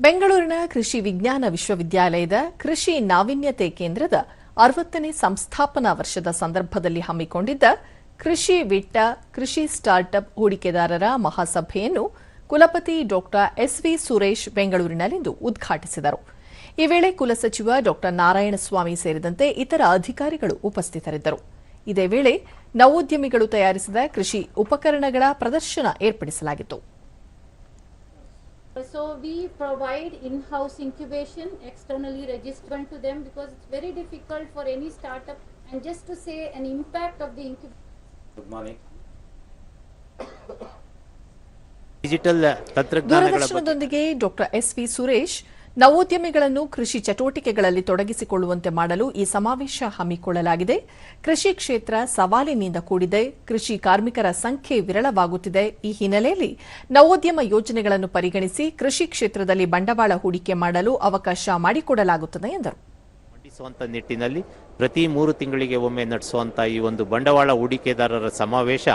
ಬೆಂಗಳೂರಿನ ಕೃಷಿ ವಿಜ್ಞಾನ ವಿಶ್ವವಿದ್ಯಾಲಯದ ಕೃಷಿ ನಾವೀನ್ಯತೆ ಕೇಂದ್ರದ ಅರವತ್ತನೇ ಸಂಸ್ಥಾಪನಾ ವರ್ಷದ ಸಂದರ್ಭದಲ್ಲಿ ಹಮ್ಮಿಕೊಂಡಿದ್ದ ಕೃಷಿ ವಿಟ್ಟ, ಕೃಷಿ ಸ್ಟಾರ್ಟ್ಅಪ್ ಹೂಡಿಕೆದಾರರ ಮಹಾಸಭೆಯನ್ನು ಕುಲಪತಿ ಡಾ ಎಸ್ವಿ ಸುರೇಶ್ ಬೆಂಗಳೂರಿನಲ್ಲಿಂದು ಉದ್ಘಾಟಿಸಿದರು. ಈ ವೇಳೆ ಕುಲಸಚಿವ ಡಾ ನಾರಾಯಣಸ್ವಾಮಿ ಸೇರಿದಂತೆ ಇತರ ಅಧಿಕಾರಿಗಳು ಉಪಸ್ಥಿತರಿದ್ದರು. ಇದೇ ವೇಳೆ ನವೋದ್ಯಮಿಗಳು ತಯಾರಿಸಿದ ಕೃಷಿ ಉಪಕರಣಗಳ ಪ್ರದರ್ಶನ ಏರ್ಪಡಿಸಲಾಗಿತ್ತು. So we provide in-house incubation, externally registrant to them because it's very difficult for any startup. And just to say an impact of the incubation. Good morning digital ತಂತ್ರಜ್ಞಾನಗಳ ಬಗ್ಗೆ ದೂರದರ್ಶನದೊಂದಿಗೆ ಡಾ ಎಸ್ವಿ ಸುರೇಶ್ ನವೋದ್ಯಮಿಗಳನ್ನು ಕೃಷಿ ಚಟುವಟಿಕೆಗಳಲ್ಲಿ ತೊಡಗಿಸಿಕೊಳ್ಳುವಂತೆ ಮಾಡಲು ಈ ಸಮಾವೇಶ ಹಮ್ಮಿಕೊಳ್ಳಲಾಗಿದೆ. ಕೃಷಿ ಕ್ಷೇತ್ರ ಸವಾಲಿನಿಂದ ಕೂಡಿದೆ. ಕೃಷಿ ಕಾರ್ಮಿಕರ ಸಂಖ್ಯೆ ವಿರಳವಾಗುತ್ತಿದೆ. ಈ ಹಿನ್ನೆಲೆಯಲ್ಲಿ ನವೋದ್ಯಮ ಯೋಜನೆಗಳನ್ನು ಪರಿಗಣಿಸಿ ಕೃಷಿ ಕ್ಷೇತ್ರದಲ್ಲಿ ಬಂಡವಾಳ ಹೂಡಿಕೆ ಮಾಡಲು ಅವಕಾಶ ಮಾಡಿಕೊಡಲಾಗುತ್ತದೆ ಎಂದರು. ನಿಟ್ಟಿನಲ್ಲಿ ಪ್ರತಿ ಮೂರು ತಿಂಗಳಿಗೆ ಒಮ್ಮೆ ನಡೆಸುವಂತಹ ಈ ಒಂದು ಬಂಡವಾಳ ಹೂಡಿಕೆದಾರರ ಸಮಾವೇಶ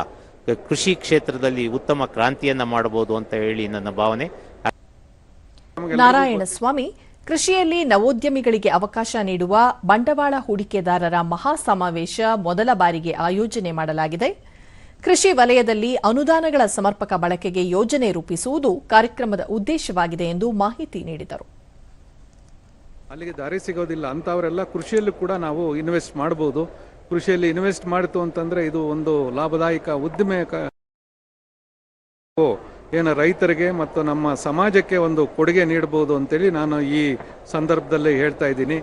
ಕೃಷಿ ಕ್ಷೇತ್ರದಲ್ಲಿ ಉತ್ತಮ ಕ್ರಾಂತಿಯನ್ನ ಮಾಡಬಹುದು ಅಂತ ಹೇಳಿ ನನ್ನ ಭಾವನೆ. ನಾರಾಯಣಸ್ವಾಮಿ ಕೃಷಿಯಲ್ಲಿ ನವೋದ್ಯಮಿಗಳಿಗೆ ಅವಕಾಶ ನೀಡುವ ಬಂಡವಾಳ ಹೂಡಿಕೆದಾರರ ಮಹಾ ಸಮಾವೇಶ ಮೊದಲ ಬಾರಿಗೆ ಆಯೋಜನೆ ಮಾಡಲಾಗಿದೆ. ಕೃಷಿ ವಲಯದಲ್ಲಿ ಅನುದಾನಗಳ ಸಮರ್ಪಕ ಬಳಕೆಗೆ ಯೋಜನೆ ರೂಪಿಸುವುದು ಕಾರ್ಯಕ್ರಮದ ಉದ್ದೇಶವಾಗಿದೆ ಎಂದು ಮಾಹಿತಿ ನೀಡಿದರು. ಅಲ್ಲಿಗೆ ದಾರಿ ಸಿಗೋದಿಲ್ಲ ಅಂತವರೆಲ್ಲ ಕೃಷಿಯಲ್ಲೂ ಕೂಡ ನಾವು ಇನ್ವೆಸ್ಟ್ ಮಾಡಬಹುದು ಕೃಷಿಯಲ್ಲಿ ಇನ್ವೆಸ್ಟ್ ಮಾಡಿತು ಅಂತಂದ್ರೆ ಇದು ಒಂದು ಲಾಭದಾಯಕ ಉದ್ದಿಮೆ ಏನು ರೈತರಿಗೆ ಮತ್ತು ನಮ್ಮ ಸಮಾಜಕ್ಕೆ ಒಂದು ಕೊಡುಗೆ ನೀಡಬಹುದು ಅಂತೇಳಿ ನಾನು ಈ ಸಂದರ್ಭದಲ್ಲಿ ಹೇಳ್ತಾ ಇದ್ದೀನಿ.